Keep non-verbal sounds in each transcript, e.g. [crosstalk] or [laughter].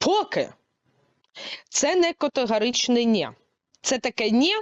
Поки це не категоричне ні. Це таке ні,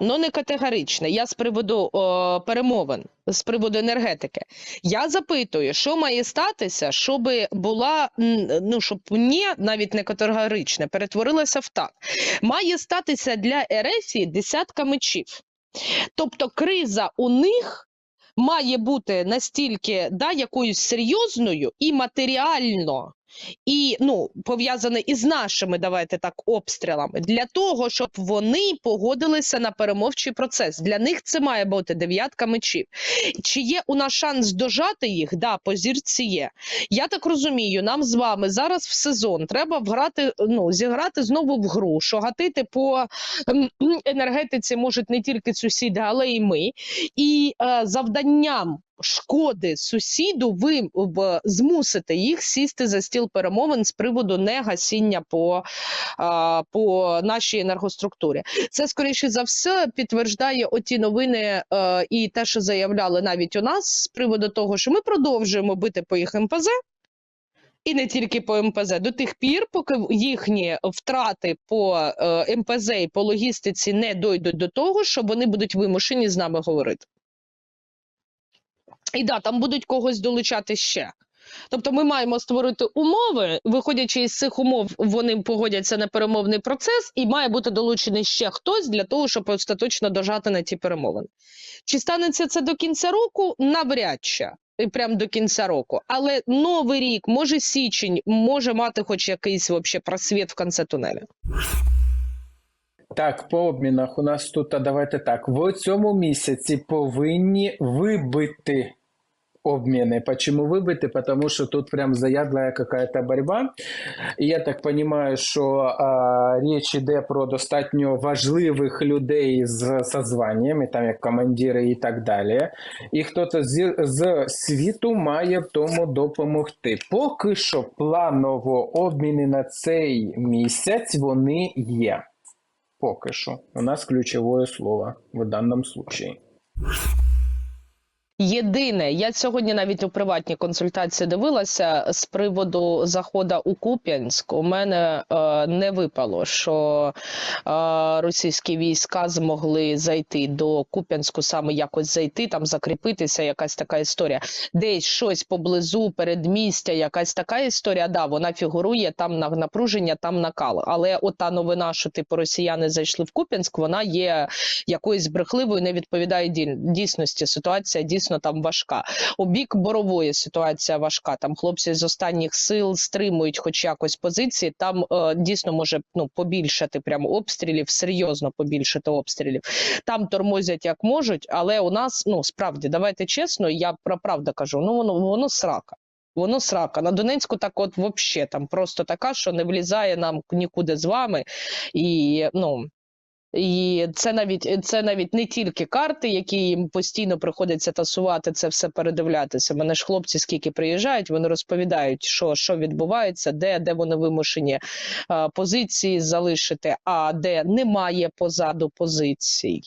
але не категоричне. Я з приводу о, перемовин, з приводу енергетики. Я запитую, що має статися, щоб була ну щоб ні, навіть не категоричне, перетворилося в так. Має статися для Ерефії десятка мечів. Тобто криза у них має бути настільки да, якоюсь серйозною і матеріально, і ну, пов'язане із нашими, давайте так, обстрілами, для того, щоб вони погодилися на перемовчий процес. Для них це має бути дев'ятка мечів. Чи є у нас шанс дожати їх? Да, по зірці є. Я так розумію, нам з вами зараз в сезон треба вграти, ну, зіграти знову в гру, що гатити по ем, енергетиці можуть не тільки сусіди, але й ми. І е, завданням шкоди сусіду ви змусите їх сісти за стіл перемовин з приводу негасіння по, по нашій енергоструктурі. Це скоріше за все підтверждає оті новини е, і те, що заявляли навіть у нас з приводу того, що ми продовжуємо бити по їх МПЗ. І не тільки по МПЗ, до тих пір, поки їхні втрати по е, МПЗ і по логістиці не дойдуть до того, що вони будуть вимушені з нами говорити. І да, там будуть когось долучати ще. Тобто ми маємо створити умови, виходячи із цих умов, вони погодяться на перемовний процес, і має бути долучений ще хтось для того, щоб остаточно дожати на ті перемовини. Чи станеться це до кінця року? Навряд чи. І прям до кінця року. Але новий рік, може січень, може мати хоч якийсь вообще просвіт в кінці тунелю. Так, по обмінах у нас тут, давайте так. В цьому місяці повинні вибити обміни. Почему выбиты? Потому что тут прям заядлая какая-то борьба. І я так понимаю, що а, річ іде про достатньо важливих людей з созваннями, там як командири і так далі. І хтось з, з світу має в тому допомогти. Поки що планово обміни на цей місяць вони є. Поки що. У нас ключовое слово в даному случаї. Єдине, я сьогодні навіть у приватній консультації дивилася з приводу заходу у Куп'янськ. У мене е, не випало, що е, російські війська змогли зайти до Куп'янську, саме якось зайти, там закріпитися, якась така історія. Десь щось поблизу передмістя, якась така історія. Да, вона фігурує там на напруження, там накал. Але ота новина, що типу росіяни зайшли в Куп'янськ, вона є якоюсь брехливою, не відповідає дій- дійсності. Ситуація дійсно там важка. У бік борової ситуація важка. Там хлопці з останніх сил стримують, хоч якось позиції. Там е, дійсно може ну побільшати прямо обстрілів, серйозно побільшати обстрілів. Там тормозять як можуть, але у нас ну справді давайте чесно, я про правду кажу. Ну воно воно срака. Воно срака. На Донецьку так от вообще там просто така, що не влізає нам нікуди з вами. І ну і це навіть це навіть не тільки карти, які їм постійно приходиться тасувати, це все передивлятися. Мене ж хлопці, скільки приїжджають, вони розповідають, що, що відбувається, де, де вони вимушені позиції залишити, а де немає позаду позицій.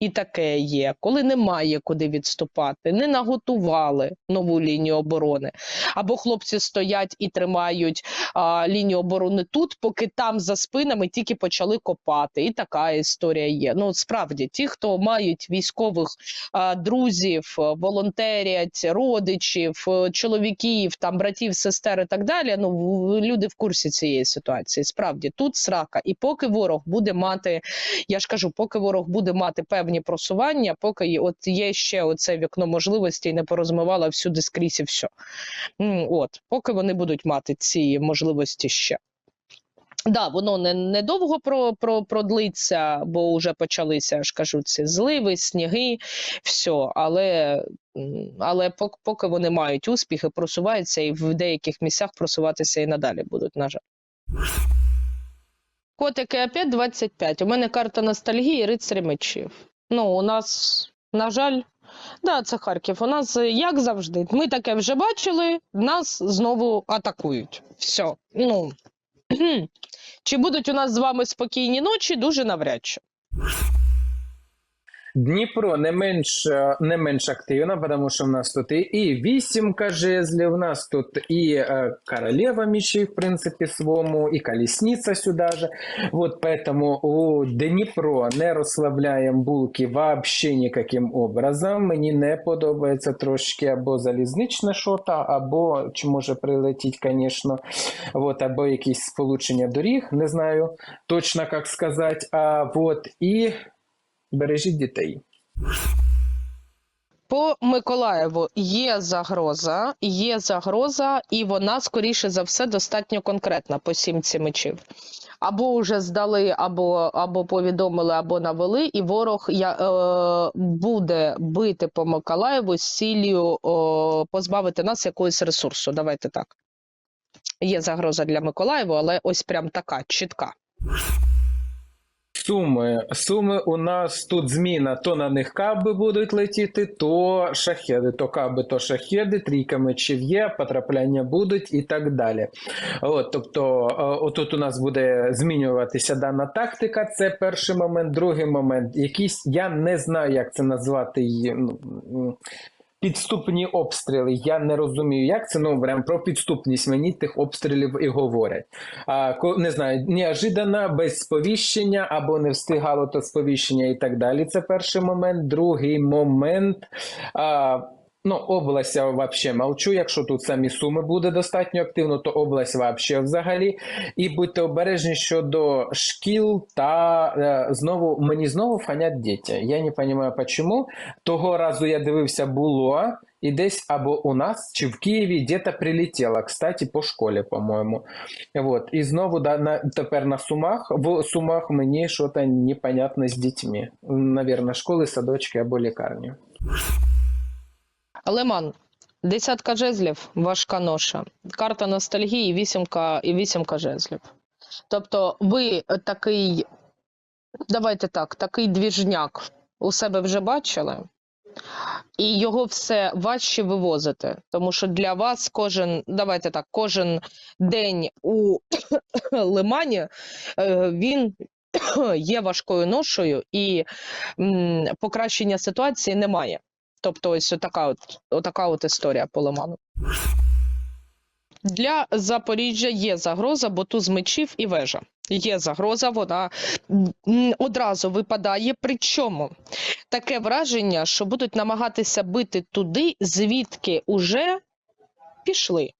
І таке є, коли немає куди відступати, не наготували нову лінію оборони. Або хлопці стоять і тримають а, лінію оборони тут, поки там за спинами тільки почали копати. І така історія є. Ну справді, ті, хто мають військових а, друзів, волонтерять, родичів, чоловіків, там братів, сестер і так далі. Ну люди в курсі цієї ситуації. Справді тут срака. І поки ворог буде мати, я ж кажу, поки ворог буде мати певні просування, поки от є ще оце вікно можливостей, не порозмивала всюди скрізь і все. От, поки вони будуть мати ці можливості ще. Да, воно не, довго про, про, продлиться, бо вже почалися, ж кажу, ці зливи, сніги, все. Але, але пок- поки вони мають успіхи, просуваються і в деяких місцях просуватися і надалі будуть, на жаль. Котики опять 25. У мене карта ностальгії, рицарі мечів. Ну, у нас, на жаль, да, це Харків. У нас, е, як завжди, ми таке вже бачили, нас знову атакують. Все. Ну, чи будуть у нас з вами спокійні ночі? Дуже навряд чи. Дніпро не менш, е, не менш активно, тому що в нас тут і, вісімка жезлів, у нас тут і е, королева мечей, в принципі, свому, і колесниця сюди же. Вот поэтому у Дніпро не розслабляємо булки вообще ніяким образом. Мені не подобається трошки або залізничне шота, або чи може прилетіть, звісно, вот, або якісь сполучення доріг, не знаю точно як сказати. А вот і бережіть дітей. По Миколаєву є загроза, є загроза, і вона, скоріше за все, достатньо конкретна по сімці мечів. Або вже здали, або, або повідомили, або навели, і ворог я, е, буде бити по Миколаєву з ціллю о, позбавити нас якогось ресурсу. Давайте так. Є загроза для Миколаєву, але ось прям така чітка. Суми. Суми у нас тут зміна, то на них каби будуть летіти, то шахеди, то каби, то шахеди, трійка мечів є, потрапляння будуть і так далі. От, тобто, е, отут у нас буде змінюватися дана тактика. Це перший момент. Другий момент, якийсь, я не знаю, як це назвати. Підступні обстріли. Я не розумію, як це. Ну, прям про підступність мені тих обстрілів і говорять. А, не знаю, неожиданно, без сповіщення або не встигало то сповіщення і так далі. Це перший момент. Другий момент. А, Ну, область я взагалі мовчу. Якщо тут самі суми буде достатньо активно, то область взагалі взагалі. І будьте обережні щодо шкіл та е, знову мені знову фанять діти. Я не розумію, чому. Того разу я дивився, було. І десь або у нас, чи в Києві де-то прилетіло, кстати, по школі, по-моєму. Вот. І знову да, на, тепер на Сумах. В Сумах мені щось непонятне з дітьми. Навірно, школи, садочки або лікарні. Леман, десятка жезлів, важка ноша. Карта ностальгії, вісімка і вісімка жезлів. Тобто, ви такий, давайте так, такий двіжняк у себе вже бачили, і його все важче вивозити. Тому що для вас кожен, давайте так, кожен день у [coughs] лимані е, він [coughs] є важкою ношою, і покращення ситуації немає. Тобто, ось така от, отака от історія по лиману. Для Запоріжжя є загроза, бо туз мечів і вежа. Є загроза, вона одразу випадає. Причому таке враження, що будуть намагатися бити туди, звідки уже пішли.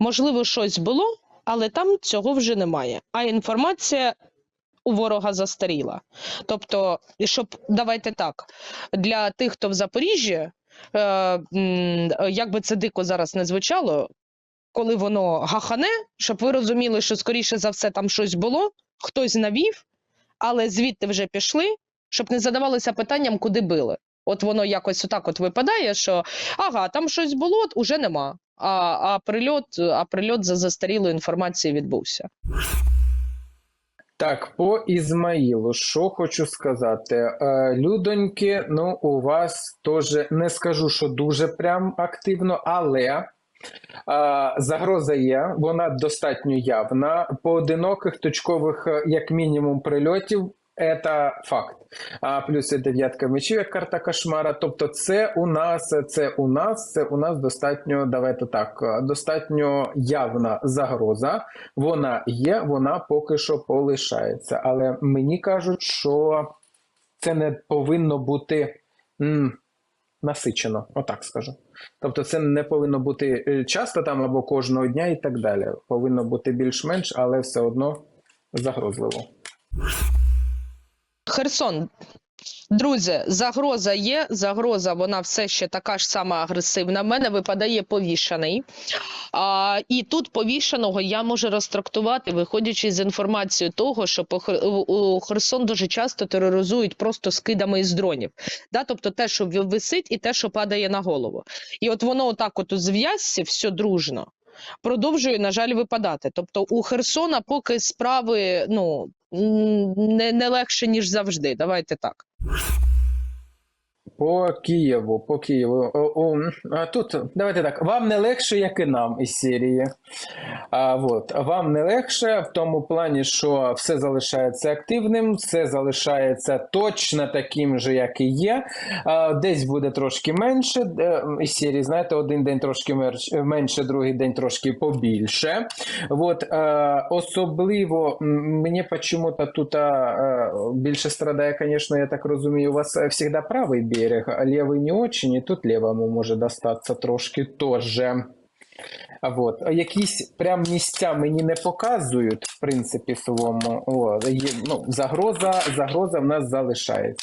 Можливо, щось було, але там цього вже немає. А інформація у ворога застаріла. Тобто, щоб давайте так, для тих, хто в Запоріжжі, е, як би це дико зараз не звучало, коли воно гахане, щоб ви розуміли, що скоріше за все там щось було, хтось навів, але звідти вже пішли, щоб не задавалися питанням, куди били. От воно якось отак от випадає, що ага, там щось було, от уже нема. А, а прильот, а прильот за застарілою інформацією відбувся. Так, по Ізмаїлу, що хочу сказати. Е, Людоньки, ну, у вас теж не скажу, що дуже прям активно, але е, загроза є, вона достатньо явна. Поодиноких точкових, е, як мінімум, прильотів. Це факт. А плюс і дев'ятка мечів, як карта кошмара. Тобто, це у нас, це у нас, це у нас достатньо, давайте так, достатньо явна загроза. Вона є, вона поки що полишається. Але мені кажуть, що це не повинно бути м, насичено, отак скажу. Тобто, це не повинно бути е, часто там або кожного дня і так далі. Повинно бути більш-менш, але все одно загрозливо. Херсон. Друзі, загроза є. Загроза, вона все ще така ж сама агресивна. В мене випадає повішаний. А, і тут повішаного я можу розтрактувати, виходячи з інформації того, що по у- Херсон дуже часто тероризують просто скидами із дронів. Да? Тобто те, що висить, і те, що падає на голову. І от воно отак от зв'язці, все дружно. Продовжує, на жаль, випадати. Тобто у Херсона поки справи ну, не, не легше, ніж завжди. Давайте так. По Києву, по Києву. О, о, а тут давайте так. Вам не легше, як і нам із серії. А, вот. Вам не легше в тому плані, що все залишається активним, все залишається точно таким же, як і є. А, десь буде трошки менше. е, Із серії, знаєте, один день трошки менше, другий день трошки побільше. Вот, е, особливо мені почему-то тут е, більше страдає, звісно, я так розумію, у вас завжди правий берег, а лівий не очень, і тут лівому може достатися трошки теж. А Вот. Якісь прям місця мені не показують, в принципі, своєму. О, є, ну, загроза, загроза в нас залишається.